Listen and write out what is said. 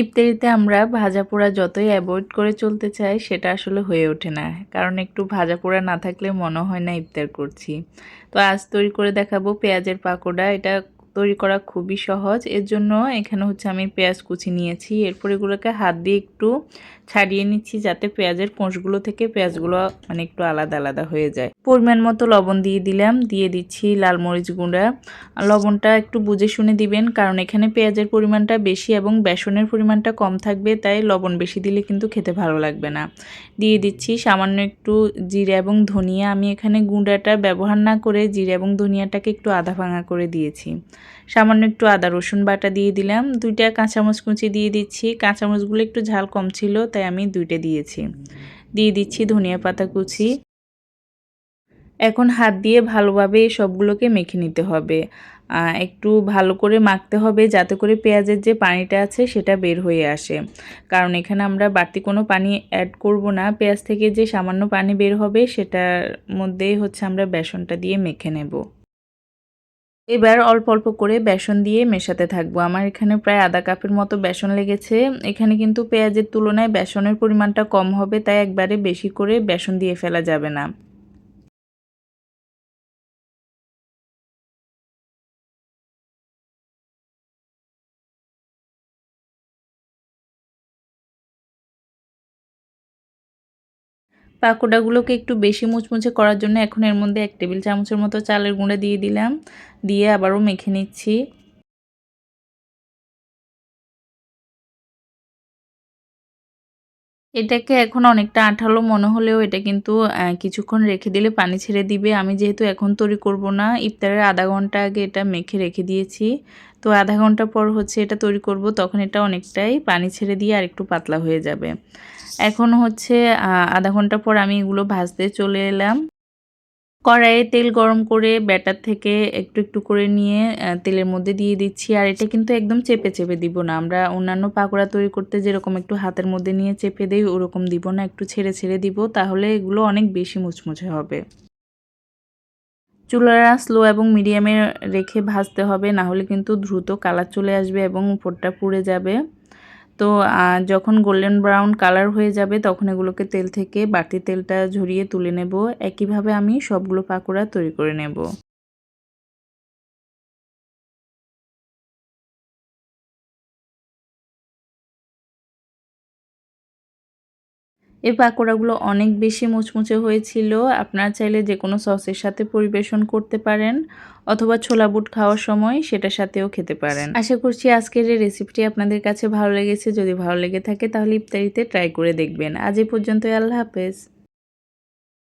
ইফতারিতে আমরা ভাজা পোড়া যতই অ্যাভয়েড করে চলতে চাই, সেটা আসলে হয়ে ওঠে না। কারণ একটু ভাজা পোড়া না থাকলে মনে হয় না ইফতার করছি। তো আজ তৈরি করে দেখাবো পেঁয়াজের পাকোড়া। এটা তৈরি করা খুবই সহজ। এর জন্য এখানে হচ্ছে আমি পেঁয়াজ কুচি নিয়েছি। এরপর এগুলোকে হাত দিয়ে একটু ছাড়িয়ে নিচ্ছি যাতে পেঁয়াজের কোঁশগুলো থেকে পেঁয়াজগুলো মানে একটু আলাদা আলাদা হয়ে যায়। পরিমাণ মতো লবণ দিয়ে দিলাম। দিয়ে দিচ্ছি লাল মরিচ গুঁড়া। লবণটা একটু বুঝে শুনে দিবেন, কারণ এখানে পেঁয়াজের পরিমাণটা বেশি এবং বেসনের পরিমাণটা কম থাকবে, তাই লবণ বেশি দিলে কিন্তু খেতে ভালো লাগবে না। দিয়ে দিচ্ছি সামান্য একটু জিরা এবং ধনিয়া। আমি এখানে গুঁড়াটা ব্যবহার না করে জিরা এবং ধনিয়াটাকে একটু আধা ভাঙা করে দিয়েছি। সামান্য একটু আদা, রসুন বাটা দিয়ে দিলাম। দুইটা কাঁচামচ কুচি দিয়ে দিচ্ছি। কাঁচামচগুলো একটু ঝাল কম ছিল, তাই আমি দুইটা দিয়েছি। দিয়ে দিচ্ছি ধনিয়া পাতা কুচি। এখন হাত দিয়ে ভালোভাবে সবগুলোকে মেখে নিতে হবে। একটু ভালো করে মাখতে হবে যাতে করে পেঁয়াজের যে পানিটা আছে সেটা বের হয়ে আসে। কারণ এখানে আমরা বাড়তি কোনো পানি অ্যাড করব না। পেঁয়াজ থেকে যে সামান্য পানি বের হবে সেটার মধ্যেই হচ্ছে আমরা বেসনটা দিয়ে মেখে নেব। এবার অল্প অল্প করে বেসন দিয়ে মেশাতে থাকব। আমার এখানে প্রায় আধা কাপের মতো বেসন লেগেছে। এখানে কিন্তু পেঁয়াজের তুলনায় বেসনের পরিমাণটা কম হবে, তাই একবারে বেশি করে বেসন দিয়ে ফেলা যাবে না। পাকোড়াগুলোকে একটু বেশি মুচমুচে করার জন্য এখন এর মধ্যে এক টেবিল চামচের মতো চালের গুঁড়ো দিয়ে দিলাম। দিয়ে আবারও মেখে নিচ্ছি। এটাকে এখন অনেকটা আঠালো মনে হলেও এটা কিন্তু কিছুক্ষণ রেখে দিলে পানি ছেড়ে দিবে। আমি যেহেতু এখন তৈরি করব না, ইফতারের আধা ঘণ্টা আগে এটা মেখে রেখে দিয়েছি। তো আধা ঘণ্টা পর হচ্ছে এটা তৈরি করব, তখন এটা অনেকটাই পানি ছেড়ে দিয়ে আর একটু পাতলা হয়ে যাবে। এখন হচ্ছে আধা ঘণ্টা পর আমি এগুলো ভাজতে চলে এলাম। কড়াইয়ে তেল গরম করে ব্যাটার থেকে একটু একটু করে নিয়ে তেলের মধ্যে দিয়ে দিচ্ছি। আর এটা কিন্তু একদম চেপে চেপে দিব না। আমরা অন্যান্য পাকোড়া তৈরি করতে যেরকম একটু হাতের মধ্যে নিয়ে চেপে দেই, ওরকম দিব না। একটু ছেড়ে ছেড়ে দিব, তাহলে এগুলো অনেক বেশি মুচমুচে হবে। চুলারা স্লো এবং মিডিয়ামে রেখে ভাজতে হবে না হলে কিন্তু দ্রুত কালার চলে আসবে এবং উপরটা পুড়ে যাবে। তো যখন গোল্ডেন ব্রাউন কালার হয়ে যাবে, তখন এগুলোকে তেল থেকে বাড়তি তেলটা ঝরিয়ে তুলে নেব। একইভাবে আমি সবগুলো পাকোড়া তৈরি করে নেব। এই পাকোড়াগুলো অনেক বেশি মুচমুচে হয়েছিল। আপনারা চাইলে যে কোনো সসের সাথে পরিবেশন করতে পারেন অথবা ছোলা বুট খাওয়ার সময় সেটার সাথেও খেতে পারেন। আশা করছি আজকের এই রেসিপিটি আপনাদের কাছে ভালো লেগেছে। যদি ভালো লেগে থাকে তাহলে ইফতারিতে ট্রাই করে দেখবেন। আজ এই পর্যন্ত আল্লাহ হাফেজ।